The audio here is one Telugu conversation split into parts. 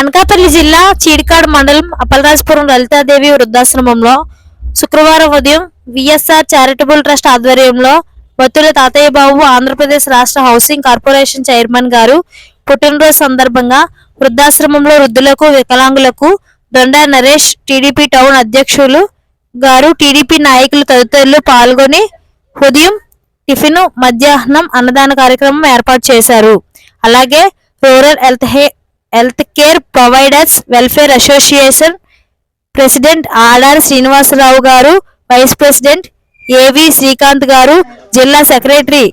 అనకాపల్లి జిల్లా చీడికాడు మండలం అప్పలరాజపురం లలితాదేవి వృద్ధాశ్రమంలో శుక్రవారం ఉదయం విఎస్ఆర్ చారిటబుల్ ట్రస్ట్ ఆధ్వర్యంలో బత్తుల తాతయ్య బాబు ఆంధ్రప్రదేశ్ రాష్ట్ర హౌసింగ్ కార్పొరేషన్ చైర్మన్ గారు పుట్టినరోజు సందర్భంగా వృద్ధాశ్రమంలో వృద్ధులకు వికలాంగులకు దొండా నరేష్ టీడీపీ టౌన్ అధ్యక్షులు గారు టీడీపీ నాయకులు తదితరులు పాల్గొని ఉదయం టిఫిన్ మధ్యాహ్నం అన్నదాన కార్యక్రమం ఏర్పాటు చేశారు. అలాగే రూరల్ హెల్త్ హే- health care providers welfare association president order Srinivasarao గారు వైస్ ప్రెసిడెంట్ ఏవి శ్రీకాంత్ గారు జిల్లా సెక్రటరీ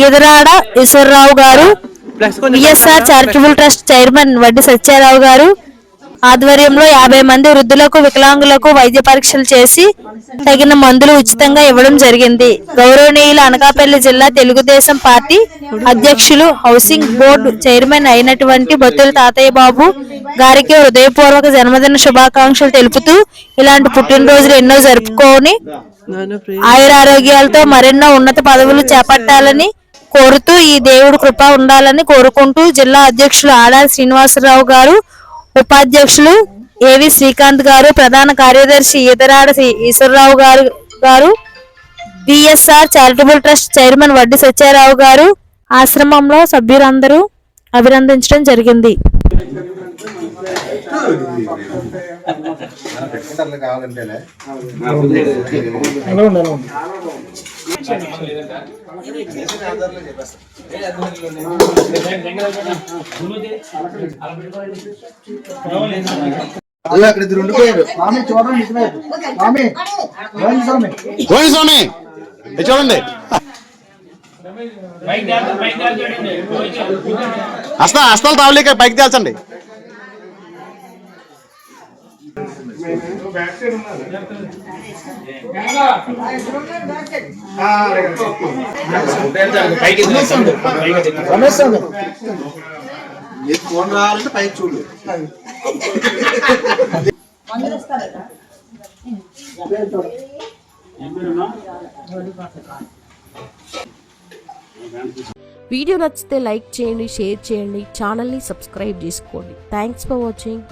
ఈదరాడ ఈశ్వరరావు గారు విఎస్ఆర్ చారిటబుల్ ట్రస్ట్ చైర్మన్ వడ్డి సత్యారావు గారు ఆధ్వర్యంలో యాభై మంది వృద్ధులకు వికలాంగులకు వైద్య పరీక్షలు చేసి తగిన మందులు ఉచితంగా ఇవ్వడం జరిగింది. గౌరవనీయులు అనకాపల్లి జిల్లా తెలుగుదేశం పార్టీ అధ్యక్షులు హౌసింగ్ బోర్డు చైర్మన్ అయినటువంటి బొత్తుల తాతయ్య బాబు గారికి హృదయపూర్వక జన్మదిన శుభాకాంక్షలు తెలుపుతూ ఇలాంటి పుట్టినరోజులు ఎన్నో జరుపుకొని ఆయురారోగ్యాలతో మరెన్నో ఉన్నత పదవులు చేపట్టాలని కోరుతూ ఈ దేవుడు కృప ఉండాలని కోరుకుంటూ జిల్లా అధ్యక్షులు ఆడారి శ్రీనివాసరావు గారు ఉపాధ్యక్షులు ఏవి శ్రీకాంత్ గారు ప్రధాన కార్యదర్శి ఈతరాడ ఈశ్వరరావు గారు గారు బిఎస్ఆర్ చారిటబుల్ ట్రస్ట్ చైర్మన్ వడ్డి సత్యారావు గారు ఆశ్రమంలో సభ్యులందరూ అభినందించడం జరిగింది. పెట్టుకుంటారు అక్కడ ఇద్దరు ఉండిపోయారు. స్వామి చూడండి ఇటువైపు స్వామి రండి స్వామి. గోవింద స్వామి. ఇది చూడండి. హస్త హస్తాలు తావలేక పైకి తేల్చండి. రమేష్ నీకు ఫోన్ రావాలంటే పైకి చూడు వీడియో నచ్చితే లైక్ చేయండి షేర్ చేయండి ఛానల్ని సబ్స్క్రైబ్ చేసుకోండి. Thanks for watching